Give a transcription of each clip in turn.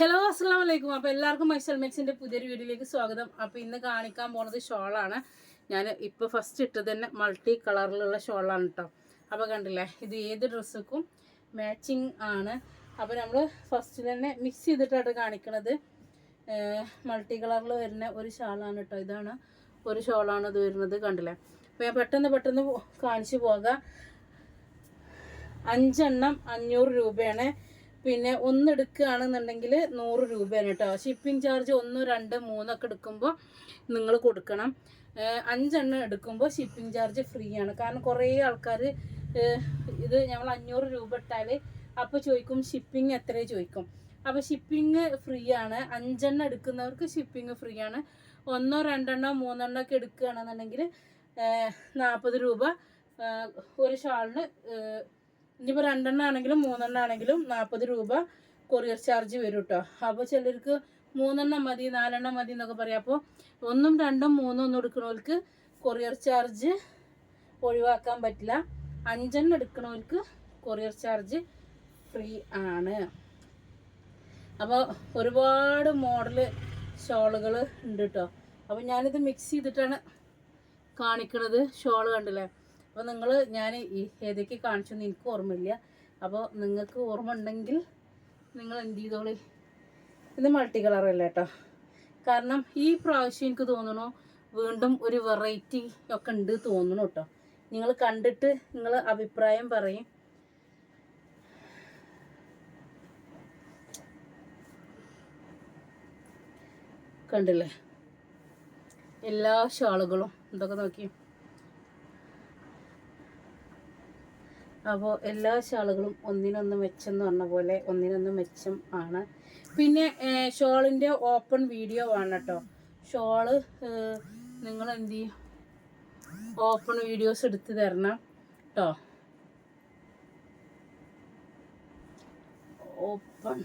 Hello അസ്സാം വലൈക്കും അപ്പോൾ എല്ലാവർക്കും മൈസൽ മെക്സിന്റെ പുതിയൊരു വീഡിയോയിലേക്ക് സ്വാഗതം. അപ്പോൾ ഇന്ന് കാണിക്കാൻ പോണത് ഷോളാണ് ഞാൻ ഇപ്പോൾ ഫസ്റ്റ് ഇട്ടത് തന്നെ മൾട്ടി കളറിലുള്ള ഷോളാണ് കേട്ടോ അപ്പോൾ കണ്ടില്ലേ ഇത് ഏത് ഡ്രസ്സുക്കും മാച്ചിങ് ആണ്. അപ്പോൾ നമ്മൾ ഫസ്റ്റ് തന്നെ മിക്സ് ചെയ്തിട്ടാണ് കാണിക്കണത്. മൾട്ടി കളറിൽ വരുന്ന ഒരു ഷാളാണ് കേട്ടോ ഇതാണ് ഒരു ഷോളാണ് ഇത് വരുന്നത് കണ്ടില്ലേ? അപ്പോൾ ഞാൻ പെട്ടെന്ന് പെട്ടെന്ന് കാണിച്ചു പോകാം. അഞ്ചെണ്ണം അഞ്ഞൂറ് രൂപയാണ് പിന്നെ ഒന്ന് എടുക്കുകയാണെന്നുണ്ടെങ്കിൽ നൂറ് രൂപയാണ് കേട്ടോ. ഷിപ്പിംഗ് ചാർജ് ഒന്ന് രണ്ട് മൂന്നൊക്കെ എടുക്കുമ്പോൾ നിങ്ങൾ കൊടുക്കണം. അഞ്ചെണ്ണം എടുക്കുമ്പോൾ ഷിപ്പിംഗ് ചാർജ് ഫ്രീ ആണ്. കാരണം കുറേ ആൾക്കാർ ഇത് ഞങ്ങൾ അഞ്ഞൂറ് രൂപ ഇട്ടാൽ അപ്പോൾ ചോദിക്കും ഷിപ്പിംഗ് എത്ര ചോദിക്കും. അപ്പോൾ ഷിപ്പിംഗ് ഫ്രീ ആണ്. അഞ്ചെണ്ണം എടുക്കുന്നവർക്ക് ഷിപ്പിംഗ് ഫ്രീ ആണ്. ഒന്നോ രണ്ടെണ്ണോ മൂന്നെണ്ണോ ഒക്കെ എടുക്കുകയാണെന്നുണ്ടെങ്കിൽ നാൽപ്പത് രൂപ ഒരു ഷാളിന് ഇനിയിപ്പോൾ രണ്ടെണ്ണം ആണെങ്കിലും മൂന്നെണ്ണം ആണെങ്കിലും നാൽപ്പത് രൂപ കൊറിയർ ചാർജ് വരും കേട്ടോ അപ്പോൾ ചിലർക്ക് മൂന്നെണ്ണം മതി നാലെണ്ണം മതി എന്നൊക്കെ പറയാം. അപ്പോൾ ഒന്നും രണ്ടും മൂന്നും ഒന്നും എടുക്കണവർക്ക് കൊറിയർ ചാർജ് ഒഴിവാക്കാൻ പറ്റില്ല. അഞ്ചെണ്ണം എടുക്കണവർക്ക് കൊറിയർ ചാർജ് ഫ്രീ ആണ്. അപ്പോൾ ഒരുപാട് മോഡൽ ഷോളുകൾ ഉണ്ട് കേട്ടോ അപ്പോൾ ഞാനിത് മിക്സ് ചെയ്തിട്ടാണ് കാണിക്കണത്. ഷോൾ കണ്ടില്ലേ? അപ്പോൾ നിങ്ങൾ ഞാൻ ഏതൊക്കെ കാണിച്ചു എന്ന് എനിക്ക് ഓർമ്മയില്ല. അപ്പോൾ നിങ്ങൾക്ക് ഓർമ്മ ഉണ്ടെങ്കിൽ നിങ്ങൾ എന്ത് ചെയ്തോളി? ഇത് മൾട്ടി കളർ കളറല്ല കേട്ടോ കാരണം ഈ പ്രാവശ്യം എനിക്ക് തോന്നുന്നു വീണ്ടും ഒരു വെറൈറ്റി ഒക്കെ ഉണ്ട് തോന്നുന്നു കേട്ടോ നിങ്ങൾ കണ്ടിട്ട് നിങ്ങൾ അഭിപ്രായം പറയും. കണ്ടില്ലേ? എല്ലാ ഷാളുകളും എന്തൊക്കെ നോക്കി. അപ്പോൾ എല്ലാ ഷാളുകളും ഒന്നിനൊന്ന് മെച്ചം എന്ന് പറഞ്ഞ പോലെ ഒന്നിനൊന്ന് മെച്ചം ആണ്. പിന്നെ ഷോളിന്റെ ഓപ്പൺ വീഡിയോ ആണ് കേട്ടോ ഷോൾ നിങ്ങൾ എന്ത് ചെയ്യും? ഓപ്പൺ വീഡിയോസ് എടുത്ത് തരണം കേട്ടോ ഓപ്പൺ.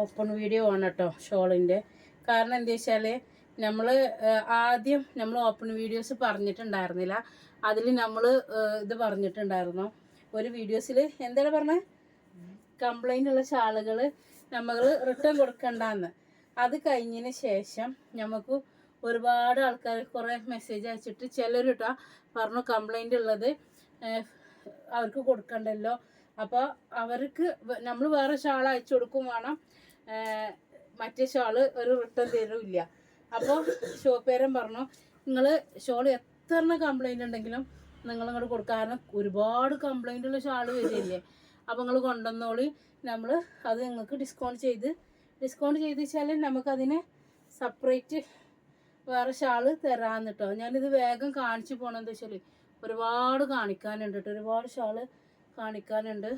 ഓപ്പൺ വീഡിയോ ആണ് കേട്ടോ ഷോളിന്റെ. കാരണം എന്താ വെച്ചാൽ നമ്മൾ ആദ്യം നമ്മൾ ഓപ്പൺ വീഡിയോസ് പറഞ്ഞിട്ടുണ്ടായിരുന്നില്ല. അതിൽ നമ്മൾ ഇത് പറഞ്ഞിട്ടുണ്ടായിരുന്നു. ഒരു വീഡിയോസിൽ എന്താണ് പറഞ്ഞത് കംപ്ലൈന്റ് ഉള്ള ഷാളുകൾ നമ്മൾ റിട്ടേൺ കൊടുക്കണ്ടെന്ന്. അത് കഴിഞ്ഞതിന് ശേഷം നമുക്ക് ഒരുപാട് ആൾക്കാർ കുറേ മെസ്സേജ് അയച്ചിട്ട് ചിലർ കേട്ടോ പറഞ്ഞു കംപ്ലൈന്റ് ഉള്ളത് അവർക്ക് കൊടുക്കണ്ടല്ലോ. അപ്പോൾ അവർക്ക് നമ്മൾ വേറെ ഷാൾ അയച്ചു കൊടുക്കും വേണം. മറ്റേ ഷോൾ ഒരു റിട്ടേൺ തരുമില്ല അപ്പോൾ ഷോപ്പേരൻ പറഞ്ഞു നിങ്ങൾ ഷോൾ എത്ര കംപ്ലൈന്റ് ഉണ്ടെങ്കിലും നിങ്ങൾ ഇങ്ങോട്ട് കൊടുക്കുക കാരണം ഒരുപാട് കംപ്ലൈന്റ് ഉള്ള ഷാൾ വരില്ലേ. അപ്പോൾ നിങ്ങൾ കൊണ്ടുവന്നോളി. നമ്മൾ അത് നിങ്ങൾക്ക് ഡിസ്കൗണ്ട് ചെയ്ത് ഡിസ്കൗണ്ട് ചെയ്ത് വെച്ചാൽ നമുക്കതിനെ സെപ്പറേറ്റ് വേറെ ഷാൾ തരാമെന്ന് കേട്ടോ ഞാനിത് വേഗം കാണിച്ചു പോകണമെന്ന് വെച്ചാൽ ഒരുപാട് കാണിക്കാനുണ്ട് കേട്ടോ ഒരുപാട് ഷാൾ കാണിക്കാനുണ്ട്.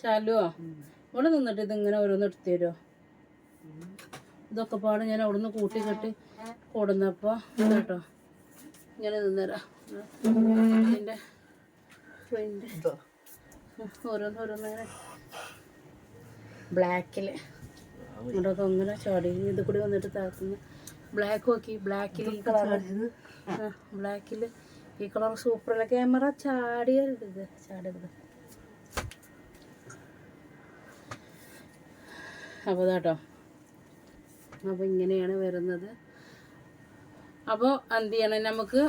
ശാലുവോ ഇവിടെ നിന്നിട്ട് ഇതിങ്ങനെ ഓരോന്ന് എടുത്തു തരുമോ ഇതൊക്കെ പാട് ഞാൻ അവിടെ നിന്ന് കൂട്ടി കെട്ടി കൊടുന്നപ്പോൾ കേട്ടോ. ഇങ്ങനെ നിന്നരാ. ഇതിന്റെ പ്രിന്റ് ഓരോന്ന് ഓരോന്നിങ്ങനെ ബ്ലാക്കിൽ ഇവിടെയൊക്കെ അങ്ങനെ ചാടി. ഇത് കൂടി വന്നിട്ട് താക്കുന്ന ബ്ലാക്ക് നോക്കി. ബ്ലാക്കിൽ ഈ കളർ ബ്ലാക്കിൽ ഈ കളർ സൂപ്പറല്ല? ക്യാമറ ചാടിയരുത് ചാടരുത്. അപ്പോൾ കേട്ടോ അപ്പോൾ ഇങ്ങനെയാണ് വരുന്നത്. അപ്പോൾ എന്ത് ചെയ്യണം? നമുക്ക്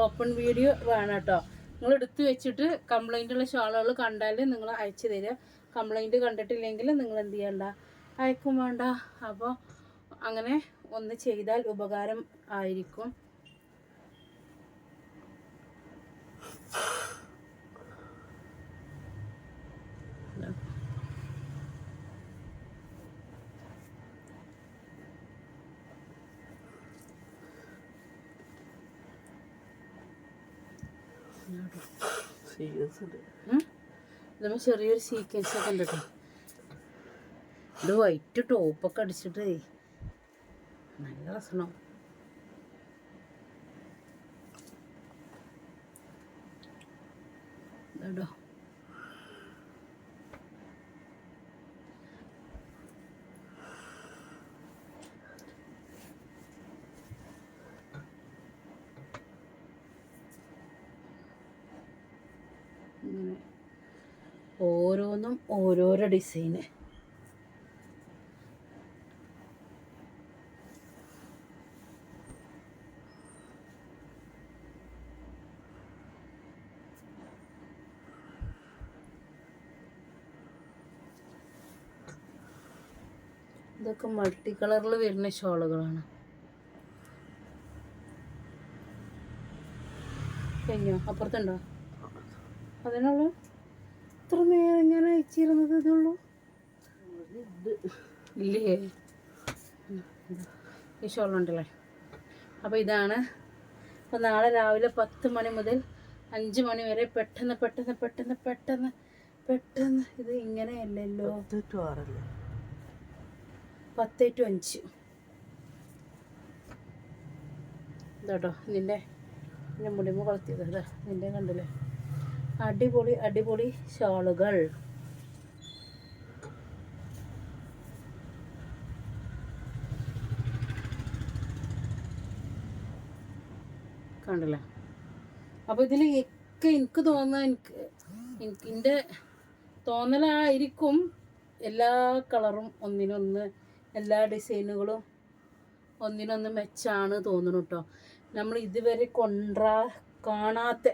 ഓപ്പൺ വീഡിയോ വേണം കേട്ടോ നിങ്ങൾ എടുത്തു വെച്ചിട്ട് കംപ്ലൈന്റ് ഉള്ള ഷാളുകൾ കണ്ടാൽ നിങ്ങൾ അയച്ചു തരിക. കംപ്ലൈന്റ് കണ്ടിട്ടില്ലെങ്കിൽ നിങ്ങൾ എന്ത് ചെയ്യണ്ട? അയക്കും വേണ്ട. അപ്പോൾ അങ്ങനെ ഒന്ന് ചെയ്താൽ ഉപകാരം ആയിരിക്കും. ഇതുമ്മ ചെറിയൊരു സീക്വൻസ് ഒക്കെ ഉണ്ട് കേട്ടോ ഇത് വൈറ്റ് ടോപ്പൊക്കെ അടിച്ചിട്ട് നല്ല രസണം. കേട്ടോ ഇങ്ങനെ ഓരോന്നും ഓരോരോ ഡിസൈന് ഇതൊക്കെ മൾട്ടി കളറിൽ വരുന്ന ഷോളുകളാണ്. കഴിഞ്ഞോ? അപ്പുറത്തുണ്ടോ? അതിനുള്ള ഞാൻ ഇതുള്ളൂ ഇല്ലേ? ഈ ഷോളുണ്ടല്ലേ അപ്പോൾ ഇതാണ്. അപ്പോൾ നാളെ രാവിലെ പത്ത് മണി മുതൽ അഞ്ച് മണി വരെ പെട്ടെന്ന് പെട്ടെന്ന് പെട്ടെന്ന് പെട്ടെന്ന് പെട്ടെന്ന് ഇത് ഇങ്ങനെയല്ലല്ലോ. പത്ത് ടു അഞ്ച്. ഇതാട്ടോ നിന്റെ നിന്റെ മുടിമ കൊളത്തിയത് അതാ നിന്റെ കണ്ടില്ലേ? അടിപൊളി അടിപൊളി ഷാളുകൾ. കണ്ടില്ലേ അപ്പോൾ ഇതിൽ ഒക്കെ എനിക്ക് തോന്നുന്ന എനിക്ക് എനിക്ക് എന്റെ തോന്നലായിരിക്കും എല്ലാ കളറും ഒന്നിനൊന്ന് എല്ലാ ഡിസൈനുകളും ഒന്നിനൊന്ന് മെച്ചാണ് തോന്നുന്നു കേട്ടോ നമ്മൾ ഇതുവരെ കൊണ്ടാ കാണാത്ത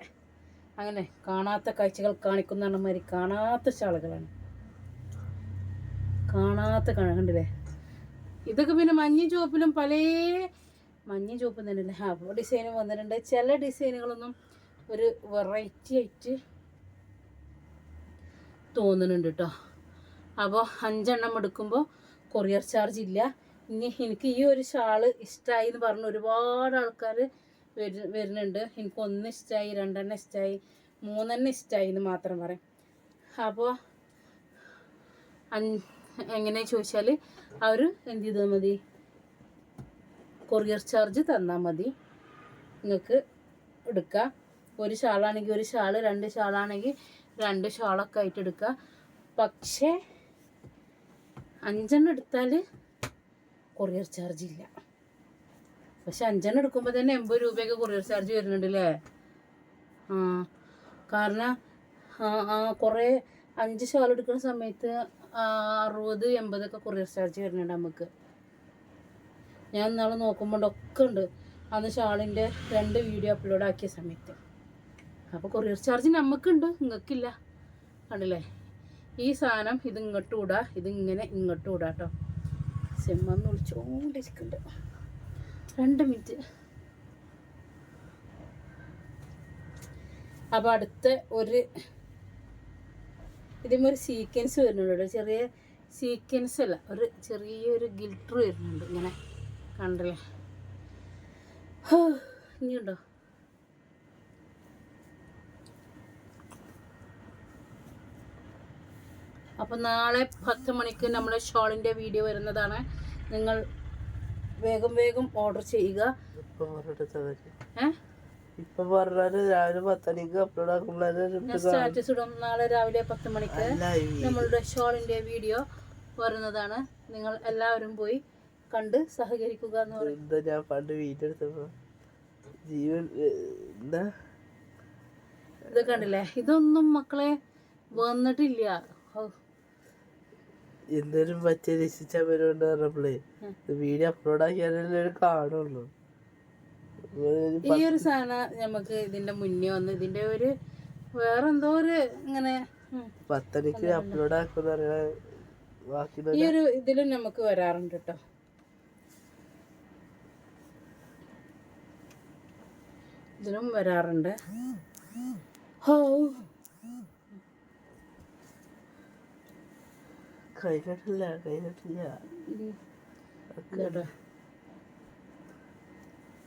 അങ്ങനെ കാണാത്ത കാഴ്ചകൾ കാണിക്കുന്ന മാതിരി കാണാത്ത ശാളുകളാണ് കാണാത്ത കാണ- കണ്ടില്ലേ? ഇതൊക്കെ പിന്നെ മഞ്ഞ ചുവപ്പിലും പല മഞ്ഞ ചുവപ്പും ആ അപ്പോൾ ഡിസൈൻ വന്നിട്ടുണ്ട്. ചില ഡിസൈനുകളൊന്നും ഒരു വെറൈറ്റി ആയിട്ട് തോന്നുന്നുണ്ട് കേട്ടോ അപ്പോൾ അഞ്ചെണ്ണം എടുക്കുമ്പോൾ കൊറിയർ ചാർജ് ഇല്ല. ഇനി എനിക്ക് ഈ ഒരു ഷാൾ ഇഷ്ടമായി എന്ന് പറഞ്ഞ് ഒരുപാട് ആൾക്കാർ വരു വരുന്നുണ്ട്. എനിക്ക് ഒന്ന് ഇഷ്ടമായി രണ്ടെണ്ണം ഇഷ്ടമായി മൂന്നെണ്ണം ഇഷ്ടമായി എന്ന് മാത്രം പറയും. അപ്പോൾ അഞ്ച് എങ്ങനെ ചോദിച്ചാൽ അവർ എന്ത് ചെയ്താൽ മതി? കൊറിയർ ചാർജ് തന്നാൽ മതി. നിങ്ങൾക്ക് എടുക്കുക ഒരു ഷാളാണെങ്കിൽ ഒരു ഷാൾ രണ്ട് ഷാളാണെങ്കിൽ രണ്ട് ഷാളൊക്കെ ആയിട്ട് എടുക്കുക പക്ഷേ അഞ്ചെണ്ണം എടുത്താൽ കൊറിയർ ചാർജ് ഇല്ല. പക്ഷെ അഞ്ചെണ്ണം എടുക്കുമ്പോൾ തന്നെ എൺപത് രൂപയൊക്കെ കൊറിയർ ചാർജ് വരുന്നുണ്ട് അല്ലേ ആ കാരണം കുറേ അഞ്ച് ഷാൾ എടുക്കുന്ന സമയത്ത് അറുപത് എൺപതൊക്കെ കൊറിയർ ചാർജ് വരുന്നുണ്ട് നമുക്ക് ഞാൻ ഇന്നാളെ നോക്കുമ്പോൾ ഒക്കെ ഉണ്ട് അന്ന് ഷാളിന്റെ രണ്ട് വീഡിയോ അപ്ലോഡ് ആക്കിയ സമയത്ത്. അപ്പോൾ കൊറിയർ ചാർജ് നമുക്കുണ്ട് നിങ്ങൾക്കില്ല കണ്ടില്ലേ? ഈ സാധനം ഇത് ഇങ്ങോട്ട് വിടാ ഇതിങ്ങനെ ഇങ്ങോട്ടും വിടാ കേട്ടോ സിമ്മന്ന് വിളിച്ചോണ്ടിരിക്കുന്നുണ്ട് രണ്ട് മിനിറ്റ് അപ്പോൾ അടുത്ത ഒരു ഇതിമേ ഒരു സീക്വൻസ് വരുന്നുണ്ട് ചെറിയ സീക്വൻസ് അല്ല ഒരു ചെറിയൊരു ഗിൽട്ടർ വരുന്നുണ്ട് ഇങ്ങനെ. കണ്ടല്ലേ? ഹോ, ഇനിയുണ്ടോ? അപ്പോൾ നാളെ പത്ത് മണിക്ക് നമ്മുടെ ഷോളിന്റെ വീഡിയോ വരുന്നതാണ്. നിങ്ങൾ വേഗം വേഗം ഓർഡർ ചെയ്യുക. ഇപ്പൊ പറഞ്ഞാൽ രാവിലെ പത്തണിക്ക് അപ്ലോഡ് സ്റ്റാറ്റസ് ഇടും. നാളെ രാവിലെ പത്ത് മണിക്ക് നമ്മളുടെ ഷോളിന്റെ വീഡിയോ വരുന്നതാണ്. നിങ്ങൾ എല്ലാവരും പോയി കണ്ട് സഹകരിക്കുക എന്ന് പറയും. എന്താ ഞാൻ പണ്ട് വീഡിയോ എടുത്തപ്പോ? ജീവൻ എന്താ? ഇത് കണ്ടില്ലേ? ഇതൊന്നും മക്കളെ വന്നിട്ടില്ല. എന്തേലും പറ്റിയ രക്ഷിച്ചാൽ വരുമെന്ന് പറഞ്ഞപ്പോളേ. വീഡിയോ അപ്ലോഡ് ആക്കിയാലേ കാണുള്ളൂ. ഈ ഒരു സാധനം നമുക്ക് ഇതിന്റെ മുന്നേ വന്ന് ഇതിന്റെ ഒരു വേറെന്തോ ഒരു ഇങ്ങനെ പത്തരക്ക് അപ്ലോഡ് ആക്കുന്ന ഈ ഒരു ഇതിലും നമുക്ക് വരാറുണ്ട് കേട്ടോ. ഇതിലും വരാറുണ്ട് ഹോ കഴിഞ്ഞിട്ടില്ല കഴിഞ്ഞിട്ടില്ല ഉം. ഇതെവിടെ?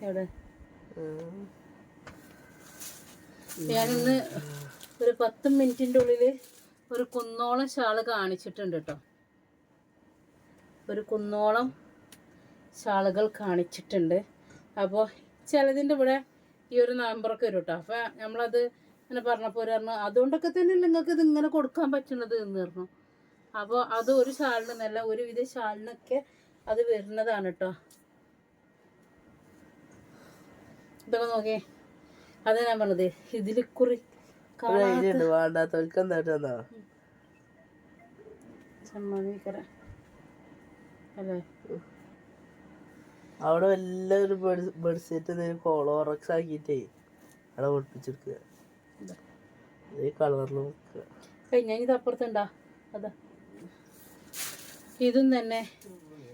എവിടെ ഉം. ഞാനിന്ന് ഒരു പത്ത് മിനിറ്റിന്റെ ഉള്ളിൽ ഒരു കുന്നോളം ഷാൾ കാണിച്ചിട്ടുണ്ട് കേട്ടോ ഒരു കുന്നോളം ഷാളുകൾ കാണിച്ചിട്ടുണ്ട് അപ്പോൾ ചിലതിന്റെ ഇവിടെ ഈ ഒരു നമ്പറൊക്കെ വരും കേട്ടോ അപ്പോൾ നമ്മളത് ഇങ്ങനെ പറഞ്ഞപ്പോൾ ഒരു പറഞ്ഞു അതുകൊണ്ടൊക്കെ തന്നെ നിങ്ങൾക്ക് ഇത് ഇങ്ങനെ കൊടുക്കാൻ പറ്റുന്നത് എന്ന് പറഞ്ഞു. അപ്പോൾ അത് ഒരു ഷാളിനല്ല ഒരുവിധ ഷാളിനൊക്കെ അത് വരുന്നതാണ് കേട്ടോ ഇതൊക്കെ നോക്കിയേ അത് ഞാൻ പറഞ്ഞത് ഇതിൽ കുറി സമ്മതിക്കറ അല്ലേ? അവിടെ എല്ലാവരും ബെഡ്സെറ്റ് എന്തെങ്കിലും കോളോറക്സ് ആക്കിയിട്ടേ അവിടെ ഒളിപ്പിച്ചെടുക്കുക ഇതാ. ഈ കളറിൽ വെക്കുക. കഴിഞ്ഞ ഇത് അപ്പുറത്തുണ്ടാ. അതാ. ഇതും തന്നെ.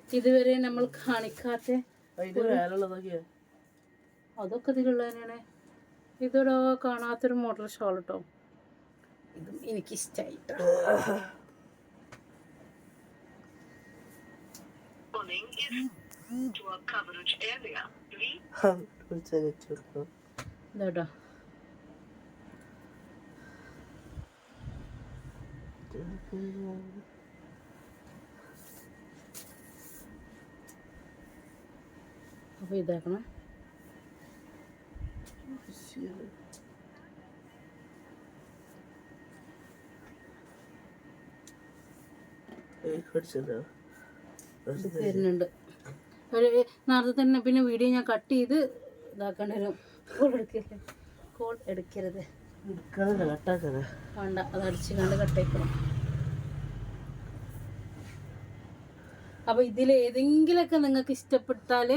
ഇതുവരെ നമ്മൾ കാണിക്കാത്ത അതൊക്കെ ഇതിലുള്ള തന്നെയാണ് ഇതൊരോ കാണാത്തൊരു മോഡൽ ഷോൾ കേട്ടോ ഇതും എനിക്കിഷ്ടായിട്ടോ വിളിച്ചു ഇതാട്ടോ. അപ്പോൾ ഇതാക്കണം. വരുന്നുണ്ട്. ഒരു നേരത്തെ തന്നെ പിന്നെ വീഡിയോ ഞാൻ കട്ട് ചെയ്ത് ഇതാക്കേണ്ടി വരും. കോൾ എടുക്കരുത്. കോൾ എടുക്കരുത് വേണ്ട അത് അടിച്ച് കണ്ട് കട്ടേക്കണം അപ്പോൾ ഇതിൽ ഏതെങ്കിലുമൊക്കെ നിങ്ങൾക്ക് ഇഷ്ടപ്പെട്ടാൽ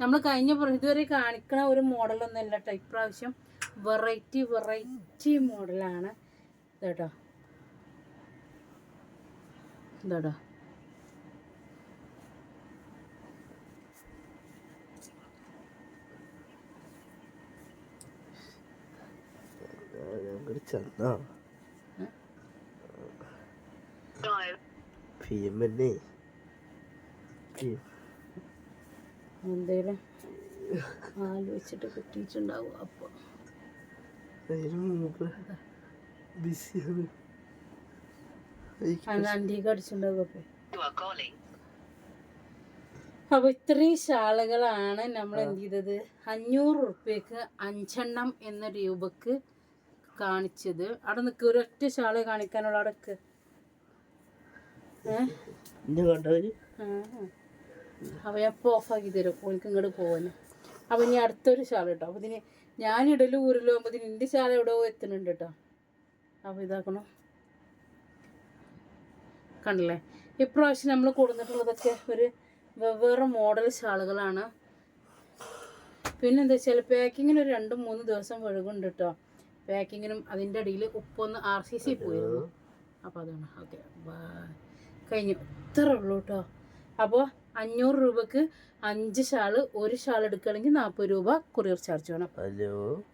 നമ്മൾ കഴിഞ്ഞ ഇതുവരെ കാണിക്കണ ഒരു മോഡലൊന്നുമല്ല കേട്ടോ ഇപ്രാവശ്യം വെറൈറ്റി വെറൈറ്റി മോഡലാണ് ഇതാട്ടോ. ഇതാട്ടോ ഞങ്ങൾ ചെന്നാ എന്തേലും ആലോചിച്ചിട്ട് കിട്ടിയിട്ടുണ്ടാവും അപ്പോൾ ബിസിയാണ്. അടിച്ചിട്ടുണ്ടാവും അപ്പൊ? ഇത്രയും ഷാളുകളാണ് നമ്മൾ എന്ത് ചെയ്തത്? അഞ്ഞൂറ് ഉറുപ്പ്യക്ക് അഞ്ചെണ്ണം എന്ന രൂപക്ക് കാണിച്ചത്. അവിടെ നിൽക്കുക ഒരൊറ്റ ഷാൾ കാണിക്കാനുള്ള അടക്ക് അവ ഞാൻ ഇപ്പോൾ ഓഫാക്കി തരും. ഓൾക്ക് ഇങ്ങോട്ട് പോവാന്. അപ്പോൾ ഇനി അടുത്തൊരു ഷാൾ കേട്ടോ അപ്പോൾ ഇതിന് ഞാൻ ഇടലും ഊരലും ആകുമ്പോൾ ഇതിന് എന്റെ ഷാൾ എവിടെ എത്തുന്നുണ്ട് കേട്ടോ അപ്പോൾ ഇതാക്കണം. കണ്ടില്ലേ? ഇപ്രാവശ്യം നമ്മൾ കൊടുത്തിട്ടുള്ളതൊക്കെ ഒരു വെവ്വേറെ മോഡൽ ഷാളുകളാണ്. പിന്നെന്താ ചില വെച്ചാൽ പാക്കിങ്ങിന് ഒരു രണ്ട് മൂന്ന് ദിവസം വഴുകുണ്ട് കേട്ടോ പാക്കിങ്ങിനും അതിന്റെ അടിയിൽ ഉപ്പൊന്ന് ആർ സി സി പോയിരുന്നു. അപ്പോൾ അതാണ്. ഓക്കെ. കഴിഞ്ഞു. ഇത്ര ഉള്ളൂ കേട്ടോ അപ്പോൾ അഞ്ഞൂറ് രൂപക്ക് അഞ്ച് ഷാൾ ഒരു ഷാൾ എടുക്കുകയാണെങ്കിൽ നാൽപ്പത് രൂപ കൊറിയർ ചാർജ് വേണം. ഹലോ